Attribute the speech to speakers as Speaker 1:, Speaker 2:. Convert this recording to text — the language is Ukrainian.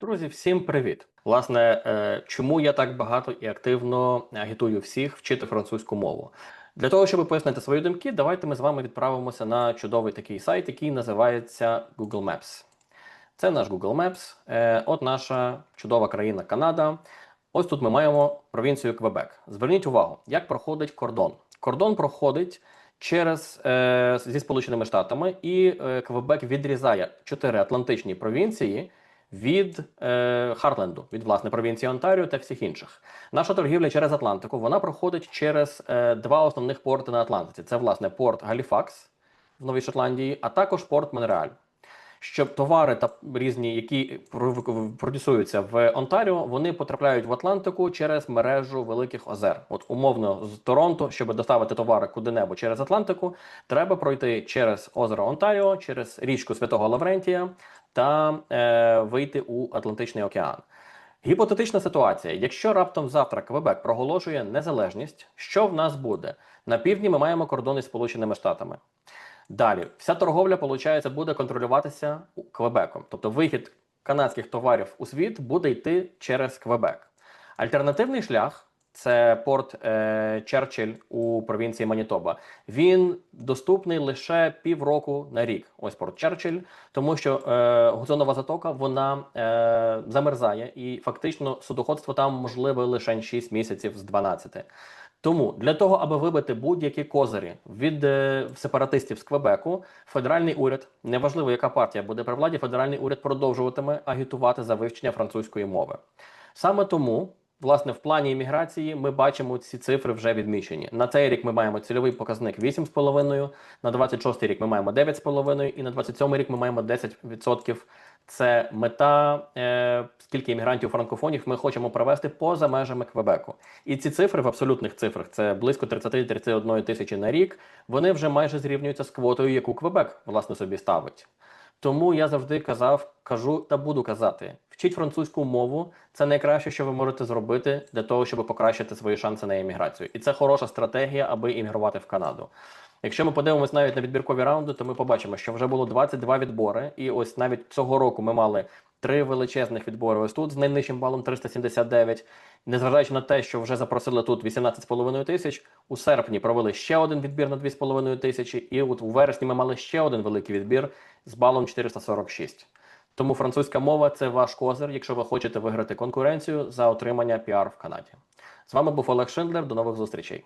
Speaker 1: Друзі, всім привіт! Власне, е, чому я так багато і активно агітую всіх вчити французьку мову? Для того, щоб пояснити свої думки, давайте ми з вами відправимося на чудовий такий сайт, який називається Google Maps. Це наш Google Maps. Е, От наша чудова країна Канада. Ось тут ми маємо провінцію Квебек. Зверніть увагу, як проходить кордон. Кордон проходить через е, зі Сполученими Штатами, і Квебек відрізає чотири атлантичні провінції від е, Хартленду, від власне провінції Онтаріо та всіх інших. Наша торгівля через Атлантику вона проходить через е, два основних порти на Атлантиці. Це власне порт Галіфакс в Новій Шотландії, а також порт Монреаль. Щоб товари та різні, які про- продюсуються в Онтаріо, вони потрапляють в Атлантику через мережу великих озер. От умовно з Торонто, щоб доставити товари куди-небудь через Атлантику, треба пройти через озеро Онтаріо, через річку Святого Лаврентія та е, вийти у Атлантичний океан. Гіпотетична ситуація: якщо раптом завтра Квебек проголошує незалежність, що в нас буде? На півдні ми маємо кордони з Сполученими Штатами. Далі, вся торговля, виходить, буде контролюватися Квебеком. Тобто вихід канадських товарів у світ буде йти через Квебек. Альтернативний шлях це порт е, Черчилль у провінції Манітоба. Він доступний лише півроку на рік. Ось порт Черчилль, тому що е, Гудзонова затока вона е, замерзає, і фактично судоходство там можливе лише 6 місяців з 12. Тому для того, аби вибити будь-які козирі від е, сепаратистів з Квебеку, федеральний уряд, неважливо, яка партія буде при владі, федеральний уряд продовжуватиме агітувати за вивчення французької мови. Саме тому, власне, в плані імміграції ми бачимо ці цифри вже відмічені. На цей рік ми маємо цільовий показник 8,5, на 26 рік ми маємо 9,5 і на 27 рік ми маємо 10%. Це мета, е, скільки іммігрантів франкофонів ми хочемо провести поза межами Квебеку. І ці цифри в абсолютних цифрах це близько 30-31 тисячі на рік. Вони вже майже зрівнюються з квотою, яку Квебек власне собі ставить. Тому я завжди казав, кажу та буду казати: вчіть французьку мову. Це найкраще, що ви можете зробити для того, щоб покращити свої шанси на еміграцію. І це хороша стратегія, аби іммігрувати в Канаду. Якщо ми подивимось навіть на відбіркові раунди, то ми побачимо, що вже було 22 відбори, і ось навіть цього року ми мали три величезних відбори. Ось тут з найнижчим балом 379. Незважаючи на те, що вже запросили тут 18,5 тисяч, у серпні провели ще один відбір на 2,5 тисячі, і от у вересні ми мали ще один великий відбір з балом 446. Тому французька мова це ваш козир, якщо ви хочете виграти конкуренцію за отримання піар в Канаді. З вами був Олег Шиндлер. До нових зустрічей.